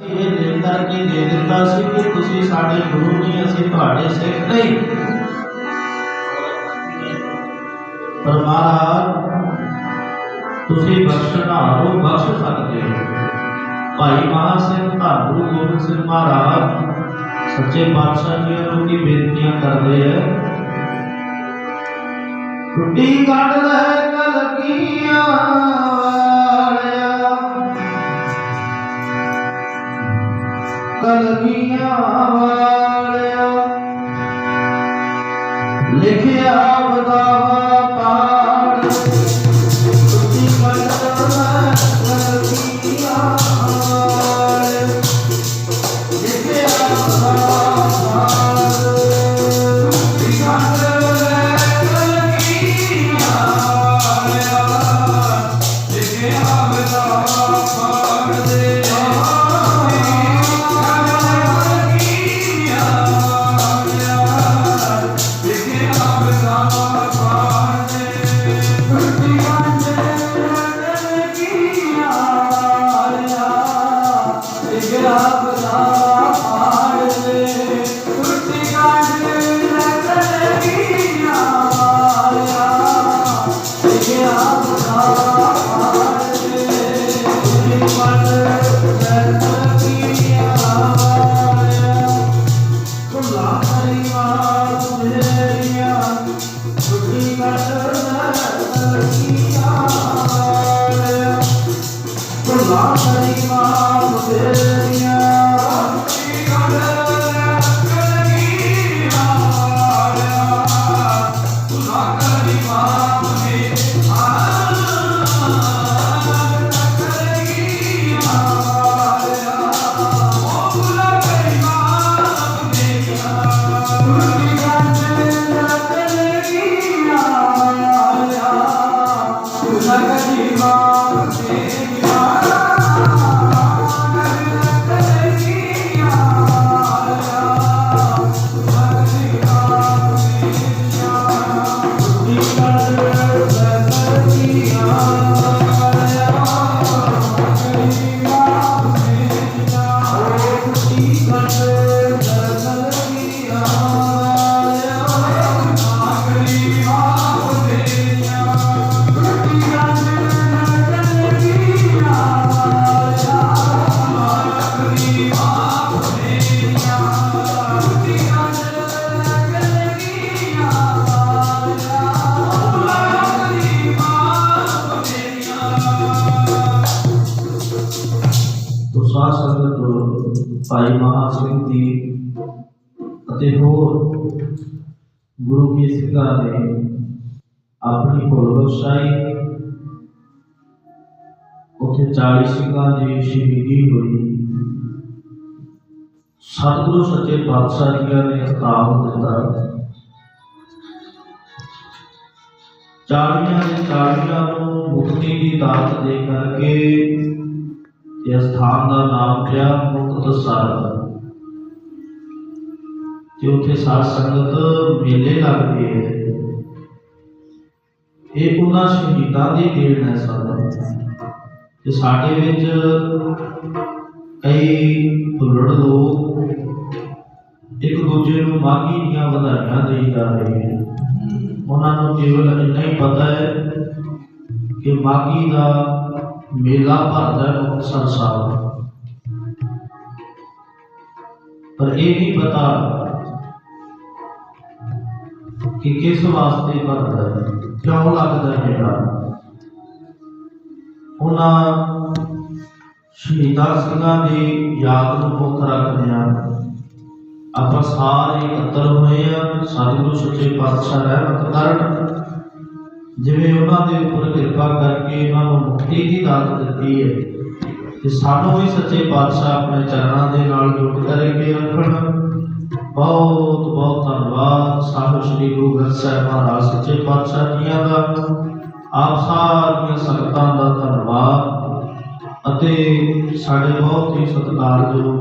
ਇਹ ਦਿਲ ਕਰਕੇ ਦੇ ਦਿੱਤਾ ਸੀ ਕਿ ਤੁਸੀਂ ਸਾਡੇ ਗੁਰੂ ਨਹੀਂ ਅਸੀਂ ਤੁਹਾਡੇ ਸਿੱਖ ਨਹੀਂ? ਪਰ ਮਹਾਰਾਜ ਤੁਸੀਂ ਬਖਸ਼ਣਹਾਰੋ ਬਖਸ਼ ਸਕਦੇ ਹੋ। ਭਾਈ ਮਹਾ ਸਿੰਘ ਧੰਨ ਗੁਰੂ ਗੋਬਿੰਦ ਸਿੰਘ ਮਹਾਰਾਜ, ਸੱਚੇ ਪਾਤਸ਼ਾਹ ਜੀ ਨੂੰ ਕੀ ਬੇਨਤੀਆਂ ਕਰਦੇ ਆ? ਟੁੱਟੀ ਕੱਢ ਲੈ ਕਲਕੀਆਂ ਕਲਕੀਆਂ ਵਾਲਿਆ ਲਿਖਿਆ ਬਦਾਵਾ ਤੋਂ ਸੰਗਤ ਭਾਈ ਮਹਾ ਸਿੰਘ ਜੀ ਅਤੇ ਹੋਰ ਗੁਰੂ ਕੀ ਸਿੱਖਾਂ ਨੇ ਆਪਣੀ ਭੁੱਲ ਬਖਸ਼ਾਈ। 40 ਸਿੰਘਾਂ ਦੀ ਸ਼ਹੀਦੀ ਹੋਈ। ਸਤਿਗੁਰੂ ਸੱਚੇ ਪਾਤਸ਼ਾਹ ਜੀ ਨੇ ਖਿਤਾਬ ਦਿੱਤਾ। ਚਾਲੀਆਂ ਦੇ ਚਾਲੀਆਂ ਨੂੰ ਮੁਕਤੀ ਦੀ ਦਾਤ ਦੇ ਕਰਕੇ ਇਹ ਸਥਾਨ ਦਾ ਨਾਮ ਪਿਆ ਮੁਕਤਸਰ ਤੇ ਉੱਥੇ ਸਾਧ ਸੰਗਤ ਮੇਲੇ ਲੱਗਦੇ ਹੈ ਇਹ ਉਹਨਾਂ ਸ਼ਹੀਦਾਂ ਦੀ ਦੇਣ ਹੈ ਸਾਡਾ ਤੇ ਸਾਡੇ ਵਿੱਚ ਕਈ ਭੁੱਲੜ ਲੋਕ ਇੱਕ ਦੂਜੇ ਨੂੰ ਮਾਗੀ ਦੀਆਂ ਵਧਾਈਆਂ ਦੇਈ ਜਾ ਰਹੇ ਹਨ ਉਹਨਾਂ ਨੂੰ ਕੇਵਲ ਇੰਨਾ ਹੀ ਪਤਾ ਹੈ ਕਿ ਮਾਗੀ ਦਾ ਮੇਲਾ ਭਰਦਾ ਮੁਕਤਸਰ ਸਾਹਿਬ ਪਰ ਇਹ ਨਹੀਂ ਪਤਾ ਕਿ ਕਿਸ ਵਾਸਤੇ ਭਰਦਾ ਹੈ, ਕਿਉਂ ਲੱਗਦਾ ਹੈ ਮੇਲਾ? ਉਹਨਾਂ ਸ਼ਹੀਦਾਂ ਸਿੰਘਾਂ ਦੀ ਯਾਦ ਨੂੰ ਮੁੱਖ ਰੱਖਦੇ ਹਾਂ। ਆਪਾਂ ਸਾਰੇ ਇਕੱਤਰ ਹੋਏ ਆ ਸਤਿਗੁਰੂ ਸੱਚੇ ਪਾਤਸ਼ਾਹ ਰਹਿਮਤ ਕਰਨ ਜਿਵੇਂ ਉਹਨਾਂ ਦੇ ਉੱਪਰ ਕਿਰਪਾ ਕਰਕੇ ਉਹਨਾਂ ਨੂੰ ਮੁਕਤੀ ਦੀ ਦਾਤ ਦਿੱਤੀ ਹੈ ਤੇ ਸਾਨੂੰ ਵੀ ਸੱਚੇ ਪਾਤਸ਼ਾਹ ਆਪਣੇ ਚਰਨਾਂ ਦੇ ਨਾਲ ਜੁੜ ਕਰਕੇ ਰੱਖਣ ਬਹੁਤ ਬਹੁਤ ਧੰਨਵਾਦ। ਸਾਹਿਬ ਸ੍ਰੀ ਗੁਰੂ ਗ੍ਰੰਥ ਸਾਹਿਬ ਮਹਾਰਾਜ, ਸੱਚੇ ਪਾਤਸ਼ਾਹ ਜੀਆਂ ਦਾ। ਆਪ ਸਾਰੀਆਂ ਸੰਗਤਾਂ ਦਾ ਧੰਨਵਾਦ। ਅਤੇ ਸਾਡੇ ਬਹੁਤ ਹੀ ਸਤਿਕਾਰਯੋਗ